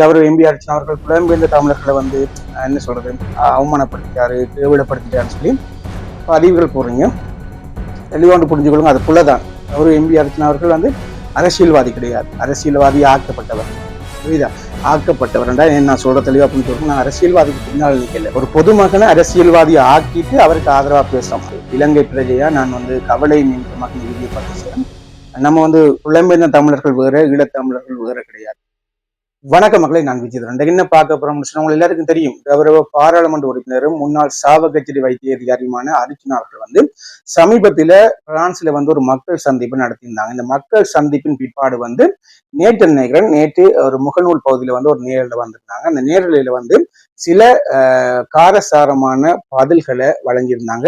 கௌரவ எம்பி அர்ச்சனா அவர்கள் புலம்பெயர்ந்த தமிழர்களை வந்து என்ன சொல்றது அவமானப்படுத்திட்டாரு கேவிடப்படுத்திட்டாருன்னு சொல்லி பதிவுகள் போடுறீங்க தெளிவாண்டு புரிஞ்சுக்கொள்ளுங்க அதுக்குள்ளதான். கௌரவ எம்பி அர்ச்சனா அவர்கள் வந்து அரசியல்வாதி கிடையாது. அரசியல்வாதி ஆக்கப்பட்டவர். புரியுதா? ஆக்கப்பட்டவர் நான் சொல்ற தெளிவா அப்படின்னு சொல்றேன் நான் அரசியல்வாதிக்கு பின்னால் நிற்கல ஒரு பொதுமகனை அரசியல்வாதி ஆக்கிட்டு அவருக்கு ஆதரவா பேசுறோம் இலங்கை பிரஜையா? நான் வந்து கவலை நிமித்தமாக இந்த வீடியோ பார்த்து நம்ம வந்து புலம்பெயர்ந்த தமிழர்கள் வேற ஈழத்தமிழர்கள் வேற கிடையாது. வணக்க மக்களை நான் விஜயதரன் என்ன பார்க்க போறோம்னு சொன்னா உங்களுக்கு எல்லாருக்கும் தெரியும். கௌரவ பாராளுமன்ற உறுப்பினரும் முன்னாள் சாவகச்சேரி வைத்திய அதிகாரியுமான அர்ஜுனா அவர்கள் வந்து சமீபத்தில பிரான்ஸ்ல வந்து ஒரு மக்கள் சந்திப்பு நடத்தியிருந்தாங்க. இந்த மக்கள் சந்திப்பின் பிற்பாடு வந்து நேற்று நினைக்கிறேன் நேற்று ஒரு முகநூல் பகுதியில வந்து ஒரு நேரில் வந்திருந்தாங்க. அந்த நேரலையில வந்து சில காரசாரமான பதில்களை வழங்கியிருந்தாங்க.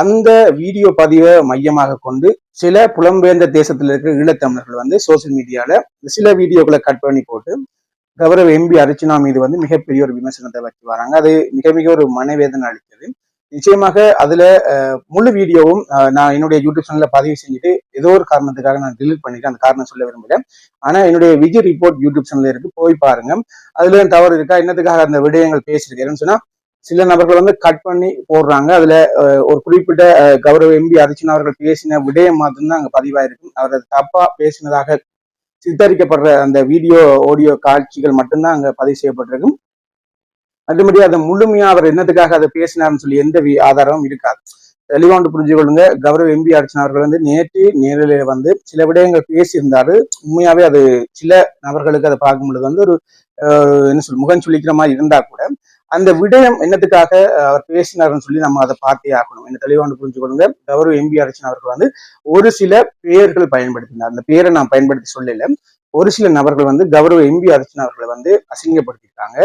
அந்த வீடியோ பதிவை மையமாக கொண்டு சில புலம்பெயர்ந்த தேசத்தில் இருக்கிற ஈழத்தமிழர்கள் வந்து சோசியல் மீடியால சில வீடியோக்களை கட் பண்ணி போட்டு கௌரவ எம்பி அர்ச்சனா மீது வந்து மிகப்பெரிய ஒரு விமர்சனத்தை வச்சு வராங்க. அது மிக மிக ஒரு மனவேதனை அளித்தது. நிச்சயமாக அதுல முழு வீடியோவும் நான் என்னுடைய யூடியூப் சேனல்ல பதிவு செஞ்சுட்டு ஏதோ ஒரு காரணத்துக்காக நான் டிலீட் பண்ணிட்டேன் அந்த காரணம் சொல்ல விரும்பல. ஆனா என்னுடைய விஜய் ரிப்போர்ட் யூடியூப் சேனல்ல இருக்கு போய் பாருங்க. அதுல தவறு இருக்கா? என்னத்துக்காக அந்த விடயங்கள் பேசியிருக்கேன்னு சொன்னா சில நபர்கள் வந்து கட் பண்ணி போடுறாங்க. அதுல ஒரு குறிப்பிட்ட கௌரவ எம்பி அர்ச்சனா அவர்கள் பேசின விடயம் மட்டும்தான் அங்க பதிவாயிருக்கும் அவர் அது தப்பா பேசினதாக சித்தரிக்கப்படுற அந்த வீடியோ ஆடியோ காட்சிகள் மட்டும்தான் அங்க பதிவு செய்யப்பட்டிருக்கும். மற்றபடி அதை முழுமையா அவர் என்னத்துக்காக அதை பேசினார்னு சொல்லி எந்த வி- ஆதாரமும் இருக்காது. தெளிவாண்டு புரிஞ்சு கொள்ளுங்க. கௌரவ எம்பி அர்ச்சனா அவர்கள் வந்து நேற்று நேரிலே வந்து சில விடயங்கள் பேசியிருந்தாரு. உண்மையாவே அது சில நபர்களுக்கு அதை பார்க்கும் பொழுது வந்து ஒரு அஹ், என்ன சொல் முகம் சொல்லிக்கிற மாதிரி இருந்தா கூட அந்த விடயம் என்னத்துக்காக அவர் பேசினார்னு சொல்லி நம்ம அதை பார்த்தே ஆகணும். என்ன தெளிவாண்டு புரிஞ்சு கொள்ளுங்க. கௌரவ எம்பி அர்ச்சனா அவர்கள் வந்து ஒரு சில பெயர்கள் பயன்படுத்தினார். அந்த பெயரை நான் பயன்படுத்தி சொல்லல. ஒரு சில நபர்கள் வந்து கௌரவ எம்பி அர்ச்சனா அவர்களை வந்து அசிங்கப்படுத்தியிருக்காங்க.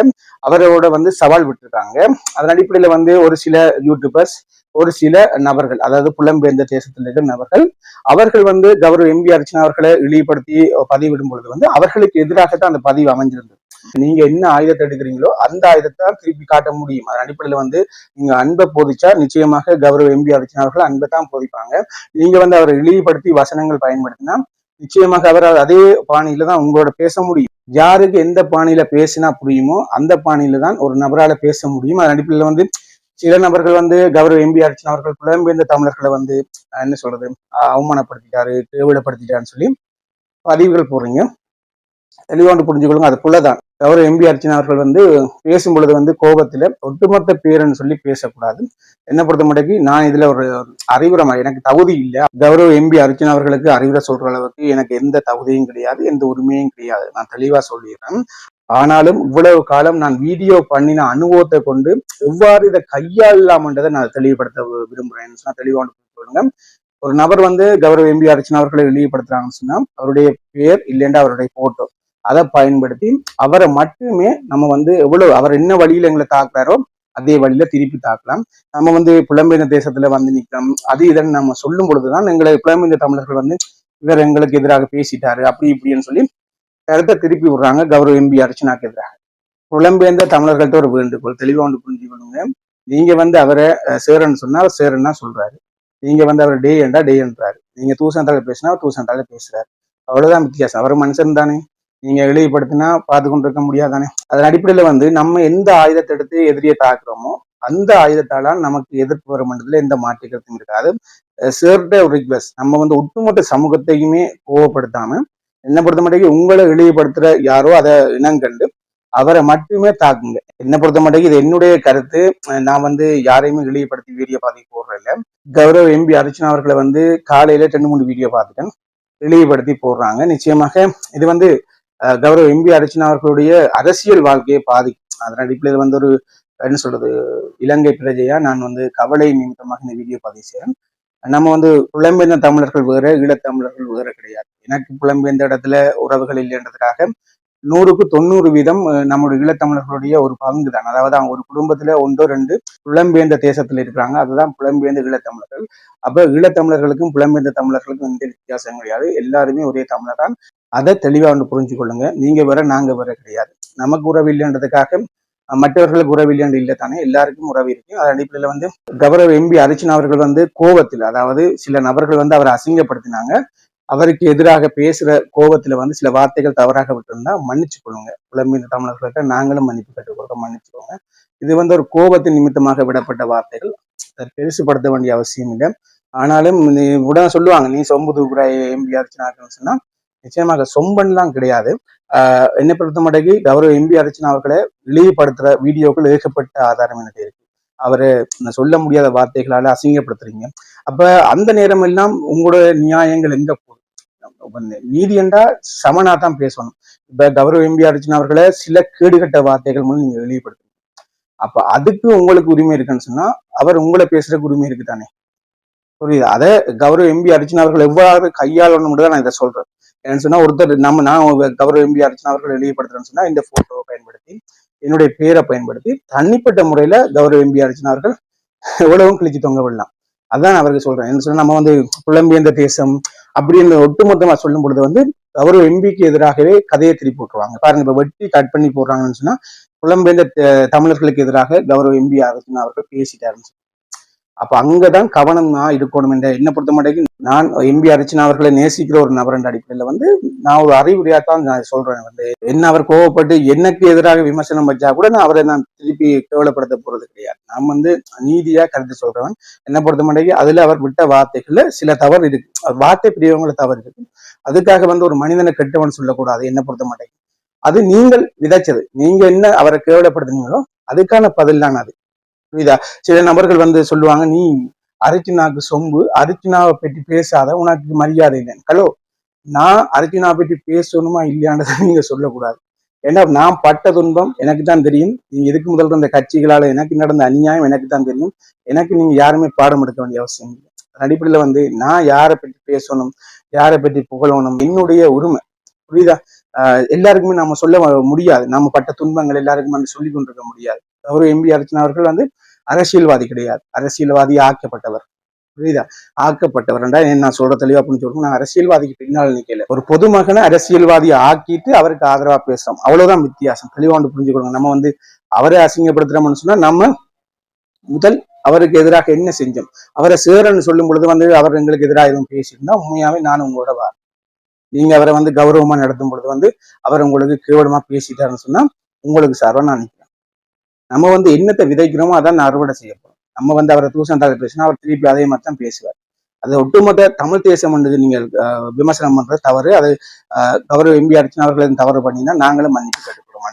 அவரோட வந்து சவால் விட்டுருக்காங்க. அதன் அடிப்படையில வந்து ஒரு சில யூடியூபர்ஸ் ஒரு சில நபர்கள் அதாவது புலம்பெயர்ந்த தேசத்தில் இருக்கிற நபர்கள் அவர்கள் வந்து கௌரவ எம்பி அர்ச்சனா அவர்களை இழிவுபடுத்தி பதிவிடும் பொழுது வந்து அவர்களுக்கு எதிராகத்தான் அந்த பதிவு அமைஞ்சிருந்தது. நீங்க என்ன ஆயுதத்தை எடுக்கிறீங்களோ அந்த ஆயுதத்தை தான் திருப்பி காட்ட முடியும். அதன் அடிப்படையில வந்து நீங்க அன்பை போதிச்சா நிச்சயமாக கௌரவ எம்பி அர்ச்சனா அவர்கள் அன்பை தான் போதிப்பாங்க. நீங்க வந்து அவரை இழிவுபடுத்தி வசனங்கள் பயன்படுத்தினா நிச்சயமாக அவர் அதே பாணியில தான் உங்களோட பேச முடியும். யாருக்கு எந்த பாணியில பேசினா புரியுமோ அந்த பாணியில தான் ஒரு நபரால பேச முடியும். அதன் அடிப்படையில வந்து சில நபர்கள் வந்து கௌரவ எம்பி அர்ச்சன் அவர்கள் புலம்பெயர்ந்த தமிழர்களை வந்து என்ன சொல்றது அவமானப்படுத்திட்டாரு கேவலப்படுத்திட்டாருன்னு சொல்லி பதிவுகள் போடுறீங்க. தெளிவாண்டு புரிஞ்சுக்கொள்ளுங்க. அதுக்குள்ளதான். கௌரவ எம்பி அர்ச்சனா அவர்கள் வந்து பேசும் பொழுது வந்து கோபத்தில் ஒட்டுமொத்த பேருன்னு சொல்லி பேசக்கூடாது. என்ன பொறுத்த மட்டும் நான் இதில் ஒரு அறிவுரை மாதிரி எனக்கு தகுதி இல்லை. கௌரவ எம்பி அர்ச்சனா அவர்களுக்கு அறிவுரை சொல்கிற அளவுக்கு எனக்கு எந்த தகுதியும் கிடையாது எந்த உரிமையும் கிடையாது. நான் தெளிவாக சொல்லிடுறேன். ஆனாலும் இவ்வளவு காலம் நான் வீடியோ பண்ணின அனுபவத்தை கொண்டு எவ்வாறு இதை கையாளலாம்ன்றதை நான் தெளிவுபடுத்த விரும்புகிறேன் விரும்புறேன்னு தெளிவாக தெளிவான சொல்லுங்க. ஒரு நபர் வந்து கௌரவ எம்பி அர்ச்சனா அவர்களை வெளிப்படுத்துறாங்கன்னு சொன்னால் அவருடைய பேர் இல்லைன்னா அவருடைய போட்டோ அதை பயன்படுத்தி அவரை மட்டுமே நம்ம வந்து எவ்வளவு அவர் என்ன வழியில எங்களை தாக்குறாரோ அதே வழியில திருப்பி தாக்கலாம். நம்ம வந்து புலம்பெயர்ந்த தேசத்துல வந்து நிற்கிறோம் அது இதன்னு நம்ம சொல்லும் பொழுதுதான் எங்களை புலம்பெயர்ந்த தமிழர்கள் வந்து இவர் எங்களுக்கு எதிராக பேசிட்டாரு அப்படி இப்படின்னு சொல்லி கருத்தை திருப்பி விடுறாங்க. கௌரவ எம்பி அர்ச்சனாக்கு எதிராக. புலம்பெயர்ந்த தமிழர்கள்ட்ட ஒரு வேண்டுகோள் தெளிவா ஒன்று புரிஞ்சுக்கணுங்க நீங்க வந்து அவரை சேரன்னு சொன்னா அவர் சேரன்னா சொல்றாரு. நீங்க வந்து அவர் டே என்றா டே என்றாரு நீங்க தூசண்டால பேசினா அவர் தூசண்டால பேசுறாரு. அவ்வளவுதான் வித்தியாசம். அவர் மனுஷன் தானே. நீங்க இழிவுபடுத்தினா பார்த்து கொண்டு இருக்க முடியாதானே? அதன் அடிப்படையில வந்து நம்ம எந்த ஆயுதத்தை எடுத்து எதிரியை தாக்குறோமோ அந்த ஆயுதத்தால நமக்கு எதிர்ப்பு வரும் என்றதுல எந்த மாற்று கருத்தும் இருக்காது. சேர்ட்ட ரிக்வெஸ்ட் நம்ம வந்து ஒட்டுமொத்த சமூகத்தையுமே கோவப்படுத்தாம என்ன பொறுத்த மட்டும் உங்களை இழிவுபடுத்துற யாரோ அதை இனங்கண்டு அவரை மட்டுமே தாக்குங்க. என்ன பொறுத்த மட்டும் இது என்னுடைய கருத்து. நான் வந்து யாரையுமே இழிவுபடுத்தி வீடியோ பார்த்து போடுறதில்ல. கௌரவ எம்பி அர்ச்சனா அவர்களை வந்து காலையில ரெண்டு மூணு வீடியோ பார்த்துட்டேன். இழிவுபடுத்தி போடுறாங்க. நிச்சயமாக இது வந்து கௌரவ எம்பி அர்ச்சனா அவர்களுடைய அரசியல் வாழ்க்கையை பாதிக்கும் அதன் அடிப்படையில் வந்து ஒரு என்ன சொல்றது இலங்கை பிரஜையா? நான் வந்து கவலை நிமித்தமாக இந்த வீடியோ பதிவு நம்ம வந்து புலம்பெயர்ந்த தமிழர்கள் வேற ஈழத்தமிழர்கள் வேற கிடையாது. எனக்கு புலம்பெயர்ந்த இடத்துல உறவுகள் இல்லைன்றதுக்காக நூறுக்கு தொண்ணூறு வீதம் அஹ், நம்முடைய ஈழத்தமிழர்களுடைய ஒரு பங்கு தான். அதாவது அவங்க ஒரு குடும்பத்துல ஒன்றோ ரெண்டு புலம்பெயர்ந்த தேசத்துல இருக்கிறாங்க. அதுதான் புலம்பெயர்ந்த ஈழத்தமிழர்கள் அப்ப ஈழத்தமிழர்களுக்கும் புலம்பெயர்ந்த தமிழர்களுக்கும் எந்த வித்தியாசம் கிடையாது. எல்லாருமே ஒரே தமிழர் தான். அதை தெளிவாக ஒன்று புரிஞ்சு கொள்ளுங்க நீங்கள் வர நாங்கள் வர கிடையாது. நமக்கு உறவு இல்லைன்றதுக்காக மற்றவர்களுக்கு உறவு இல்லைன்னு இல்லை தானே எல்லாருக்கும் உறவு இருக்கு. அதன் அடிப்படையில் வந்து கௌரவ எம்பி அர்ச்சனா அவர்கள் வந்து கோவத்தில் அதாவது சில நபர்கள் வந்து அவரை அசிங்கப்படுத்தினாங்க. அவருக்கு எதிராக பேசுகிற கோபத்தில் வந்து சில வார்த்தைகள் தவறாக விட்டிருந்தா மன்னிச்சு கொள்ளுங்க. புலம்பெயர்ந்த தமிழர்களுக்கு நாங்களும் மன்னிப்பு கேட்டுக்கொள்கிறோம் மன்னிச்சுக்கோங்க இது வந்து ஒரு கோபத்தின் நிமித்தமாக விடப்பட்ட வார்த்தைகள். அதை பெருசுபடுத்த வேண்டிய அவசியம் இல்லை. ஆனாலும் நீ உடனே சொல்லுவாங்க நீ சொம்பு தூக்குறாய் எம்பி அர்ச்சனாக்குன்னு சொன்னால் நிச்சயமாக சொம்பன்லாம் கிடையாது. ஆஹ் என்னை பொறுத்த மடங்கி கௌரவ எம்பி அர்ச்சனா அவர்களை இழிவுபடுத்துற வீடியோக்கள் ஏகப்பட்ட ஆதாரம் எனக்கு இருக்கு. அவரு சொல்ல முடியாத வார்த்தைகளால அசிங்கப்படுத்துறீங்க. அப்ப அந்த நேரம் எல்லாம் உங்களோட நியாயங்கள் எங்க நீதி என்றா சமனா தான் பேசணும். இப்ப கௌரவ எம்பி அர்ச்சனா அவர்களை சில கேடுகட்ட வார்த்தைகள் மூலம் நீங்க வெளிப்படுத்துறீங்க அப்ப அதுக்கு உங்களுக்கு உரிமை இருக்குன்னு சொன்னா அவர் உங்களை பேசுறதுக்கு உரிமை இருக்கு தானே புரியுது? அதை கௌரவ எம்பி அர்ச்சனா அவர்கள் எவ்வாறு கையாளணும் தான் நான் இதை சொல்றேன். என்னன்னு சொன்னா ஒருத்தர் நம்ம நான் கௌரவ எம்பி அர்ச்சனா அவர்கள் வெளியப்படுத்துறேன்னு சொன்னா இந்த போட்டோவை பயன்படுத்தி என்னுடைய பேரை பயன்படுத்தி தனிப்பட்ட முறையில கௌரவ எம்பி அர்ச்சனா அவர்கள் எவ்வளவும் கிழிச்சு தொங்க விடலாம். அதான் அவருக்கு சொல்றேன். என்ன சொன்னா நம்ம வந்து புலம்பியந்த தேசம் அப்படின்னு ஒட்டுமொத்தமா சொல்லும் பொழுது வந்து கௌரவ எம்பிக்கு எதிராகவே கதையை திருப்பி போட்டுருவாங்க. பாருங்க இப்ப வெட்டி கட் பண்ணி போடுறாங்கன்னு சொன்னா புலம்பெயர்ந்த தமிழர்களுக்கு எதிராக கௌரவ எம்பி அர்ச்சனா அவர்கள் பேசிட்டாருன்னு அப்ப அங்கதான் கவனமா இருக்கணும் என்ற என்ன பொறுத்த மாட்டேங்கு நான் எம்பி அர்ச்சனா அவர்களை நேசிக்கிற ஒரு நபர் என்ற அடிப்படையில வந்து நான் ஒரு அறிவுரையா தான் நான் சொல்றேன். வந்து என்ன அவர் கோவப்பட்டு எனக்கு எதிராக விமர்சனம் வச்சா கூட நான் அவரை நான் திருப்பி கேவலப்படுத்த போறது கிடையாது. நான் வந்து நீதியா கருத்து சொல்றவன். என்ன பொறுத்த மட்டும் அதுல அவர் விட்ட வார்த்தைகள்ல சில தவறு இருக்கு. வார்த்தை பிரியவங்கள தவறு இருக்கு. அதுக்காக வந்து ஒரு மனிதனை கெட்டவன் சொல்லக்கூடாது என்ன பொறுத்த மாட்டேங்கு அது நீங்கள் விதைச்சது. நீங்க என்ன அவரை கேவலப்படுத்தினீங்களோ அதுக்கான பதில் தான் அது. புரியுதா? சில நபர்கள் வந்து சொல்லுவாங்க நீ அர்ச்சனாக்கு சொம்பு அரிச்சினாவை பற்றி பேசாத உனக்கு மரியாதை இல்லை ஹலோ நான் அர்ச்சனாவை பற்றி பேசணுமா இல்லையான்றதை நீங்க சொல்லக்கூடாது. ஏன்னா நான் பட்ட துன்பம் எனக்கு தான் தெரியும். நீங்க எதுக்கு முதல் இருந்த கட்சிகளால எனக்கு நடந்த அநியாயம் எனக்கு தான் தெரியும். எனக்கு நீங்க யாருமே பாடம் எடுக்க வேண்டிய அவசியம் இல்லை. அடிப்படையில வந்து நான் யாரை பற்றி பேசணும் யாரை பற்றி புகழணும் என்னுடைய உரிமை. புரியுதா? ஆஹ் எல்லாருக்குமே நம்ம சொல்ல முடியாது. நம்ம பட்ட துன்பங்கள் எல்லாருக்குமே வந்து சொல்லி கொண்டிருக்க முடியாது. ஒரு எம்பி அர்ச்சனா அவர்கள் வந்து அரசியல்வாதி கிடையாது. அரசியல்வாதி ஆக்கப்பட்டவர். புரியுதா? ஆக்கப்பட்டவர். என்ன நான் சொல்ற தெளிவா அப்படின்னு சொல்றேன் நான் அரசியல்வாதிக்கு பின்னால் நிக்கல. ஒரு பொதுமகனை அரசியல்வாதியை ஆக்கிட்டு அவருக்கு ஆதரவா பேசுறோம் அவ்வளவுதான் வித்தியாசம். தெளிவா வந்து புரிஞ்சுக்கணும் நம்ம வந்து அவரை அசிங்கப்படுத்துறோம்னு சொன்னா நம்ம முதல் அவருக்கு எதிராக என்ன செஞ்சோம்? அவரை சேரன்னு சொல்லும் பொழுது வந்து அவர் எங்களுக்கு எதிராக எதுவும் பேசியிருந்தா உண்மையாவே நான் உங்களோட வா நீங்க அவரை வந்து கௌரவமா நடத்தும் பொழுது வந்து அவர் உங்களுக்கு கேவலமா பேசிட்டாருன்னு சொன்னா உங்களுக்கு சார்பா நான் நம்ம வந்து என்னத்தை விதைக்கிறோமோ அதான் அறுவடை செய்யப்படும் நம்ம வந்து அவரை தூசம் தாக்க பேசினா அவர் திருப்பி அதே மாதிரி தான் பேசுவார். அது ஒட்டுமொத்த தமிழ் தேசம் என்றது நீங்கள் விமர்சனம் பண்றது தவறு. அது ஆஹ், கௌரவ எம்பி அர்ச்சனா அவர்கள் தவறு பண்ணினா நாங்களும் மன்னிப்பு கேட்டுக்கிறோம்